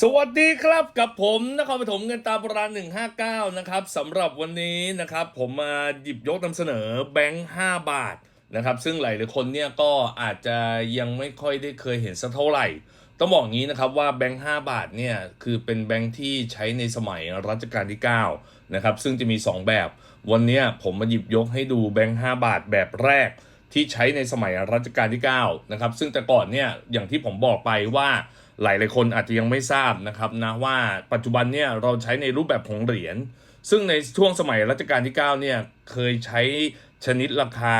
สวัสดีครับกับผมนครปฐมเงินตาโบราณ159 นะครับสำหรับวันนี้นะครับผมมาหยิบยกนำเสนอแบงค์5บาทนะครับซึ่งหลายหลายคนเนี่ยก็อาจจะยังไม่ค่อยได้เคยเห็นสักเท่าไหร่ ต้องบอกงี้นะครับว่าแบงค์5บาทเนี่ยคือเป็นแบงค์ที่ใช้ในสมัยรัชกาลที่9นะครับซึ่งจะมี 2 แบบ วันนี้ผมมาหยิบยกให้ดูแบงค์5บาทแบบแรก ที่ใช้ในสมัยรัชกาลที่9นะครับซึ่งแต่ก่อนเนี่ยอย่างที่ผมบอกไปว่า หลายหลายคนอาจจะยังไม่ทราบนะครับนะว่าปัจจุบันเนี่ยเราใช้ในรูปแบบของเหรียญ ซึ่งในช่วงสมัยรัชกาลที่ 9 เนี่ยเคยใช้ชนิดราคา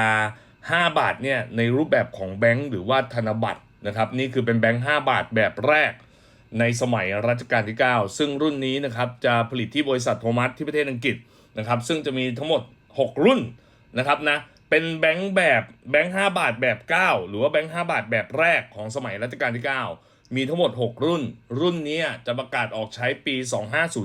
5 บาทเนี่ยในรูปแบบของแบงก์หรือว่าธนบัตรนะครับนี่คือเป็นแบงค์5บาทแบบแรกในสมัยรัชกาลที่ 9 ซึ่งรุ่นนี้นะครับจะผลิตที่บริษัทโทมัสที่ประเทศอังกฤษนะครับซึ่งจะมีทั้งหมด 6 รุ่นนะครับนะเป็นแบงค์แบบแบงค์5บาทแบบ 9 หรือว่าแบงค์5บาทแบบแรกของสมัยรัชกาลที่ 9 มีทั้งหมด 6 รุ่น รุ่นนี้จะประกาศออกใช้ปี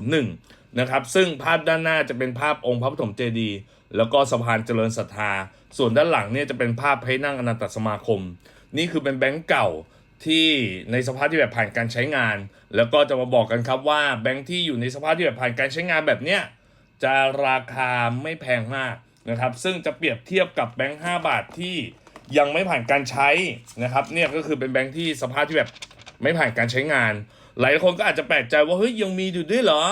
2501 นะครับ ซึ่งภาพด้านหน้าจะเป็นภาพองค์พระปฐมเจดีย์แล้วก็สะพานเจริญศรัทธา ส่วนด้านหลังเนี่ยจะเป็นภาพพระนั่งอนันตสมาคม นี่คือเป็นแบงค์เก่าที่ในสภาพที่แบบผ่านการใช้งาน แล้วก็จะมาบอกกันครับว่าแบงค์ที่อยู่ในสภาพที่แบบผ่านการใช้งานแบบเนี้ยจะราคาไม่แพงมากนะครับ ซึ่งจะเปรียบเทียบกับแบงค์5บาทที่ยังไม่ผ่านการใช้นะครับ เนี่ยก็คือเป็นแบงค์ที่สภาพที่แบบ ไม่ผ่านการใช้งาน หลายคนก็อาจจะแปลกใจว่าเฮ้ยยังมีอยู่ด้วยเหรอ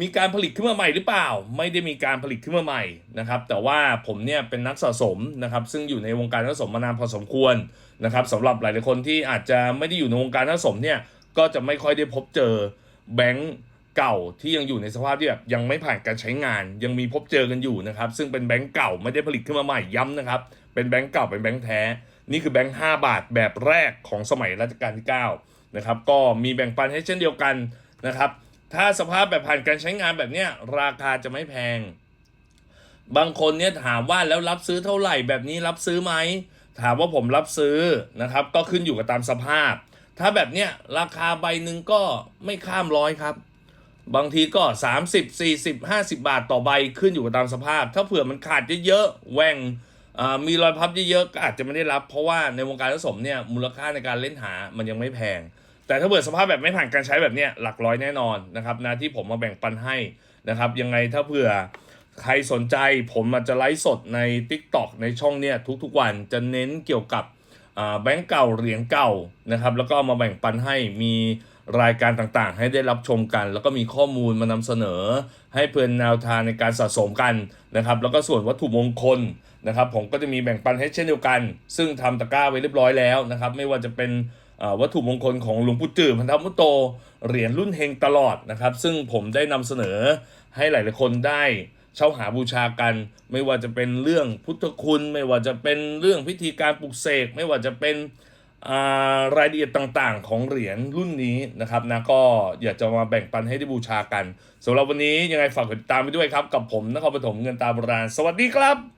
มีการผลิตขึ้นมาใหม่หรือเปล่า ไม่ได้มีการผลิตขึ้นมาใหม่นะครับแต่ว่าผมเนี่ยเป็นนักสะสมนะครับซึ่งอยู่ในวงการนักสะสมมานานพอสมควรนะครับสำหรับหลายๆคนที่อาจจะไม่ได้อยู่ในวงการนักสะสมเนี่ยก็จะไม่ค่อยได้พบเจอแบงก์เก่าที่ยังอยู่ในสภาพที่แบบยังไม่ผ่านการใช้งาน ยังมีพบเจอกันอยู่นะครับซึ่งเป็นแบงก์เก่าไม่ได้ผลิตขึ้นมาใหม่ย้ำนะครับเป็นแบงก์เก่าเป็นแบงก์แท้ นี่คือแบงก์5บาทแบบแรกของสมัยรัชกาลที่ 9 นะครับก็มีแบ่งปันให้เช่นเดียวกันนะครับถ้าสภาพแบบผ่านการใช้งานแบบเนี้ยราคาจะไม่แพง บางคนเนี่ยถามว่าแล้วรับซื้อเท่าไหร่แบบนี้รับซื้อไหมถามว่าผมรับซื้อนะครับ ก็ขึ้นอยู่กับตามสภาพ ถ้าแบบเนี้ยราคาใบหนึ่งก็ไม่ข้ามร้อยครับ บางทีก็ 30 40 50 บาทต่อใบขึ้นอยู่กับตามสภาพ ถ้าเผื่อมันขาดเยอะๆแหว่ง มีรอยพับเยอะๆก็อาจจะไม่ได้รับ เพราะว่าในวงการผสมเนี่ยมูลค่าในการเล่นหามันยังไม่แพง แต่ถ้าเผื่อสภาพแบบไม่ผ่านการใช้แบบเนี้ยหลักร้อยแน่นอนนะครับนะที่ผมมาแบ่งปันให้นะครับยังไงถ้าเผื่อใครสนใจผมอาจจะไลฟ์สดใน TikTok ในช่องเนี้ยทุกๆวันจะเน้นเกี่ยวกับอ่าแบงก์เก่าเหรียญเก่านะครับแล้วก็มาแบ่งปันให้มี รายการต่างๆ ให้ได้รับชมกัน แล้วก็มีข้อมูลมานำเสนอ ให้เพื่อนแนวทางในการสะสมกันนะครับ แล้วก็ส่วนวัตถุมงคลนะครับ ผมก็จะมีแบ่งปันให้เช่นเดียวกัน ซึ่งทำตะกร้าไว้เรียบร้อยแล้วนะครับ ไม่ว่าจะเป็นวัตถุมงคลของหลวงปู่จือพันธมุตโตเหรียญรุ่นเฮงตลอดนะครับ ซึ่งผมได้นำเสนอให้หลายๆคนได้เช่าหาบูชากัน ไม่ว่าจะเป็นเรื่องพุทธคุณ ไม่ว่าจะเป็นเรื่องพิธีการปลุกเสกไม่ว่าจะเป็น รายละเอียดต่างๆ ของเหรียญรุ่นนี้นะครับนะก็อยากจะมาแบ่งปันให้ได้บูชากันสำหรับวันนี้ยังไงฝากติดตามไปด้วยครับ กับผมนครปฐมเงินตาโบราณ สวัสดีครับ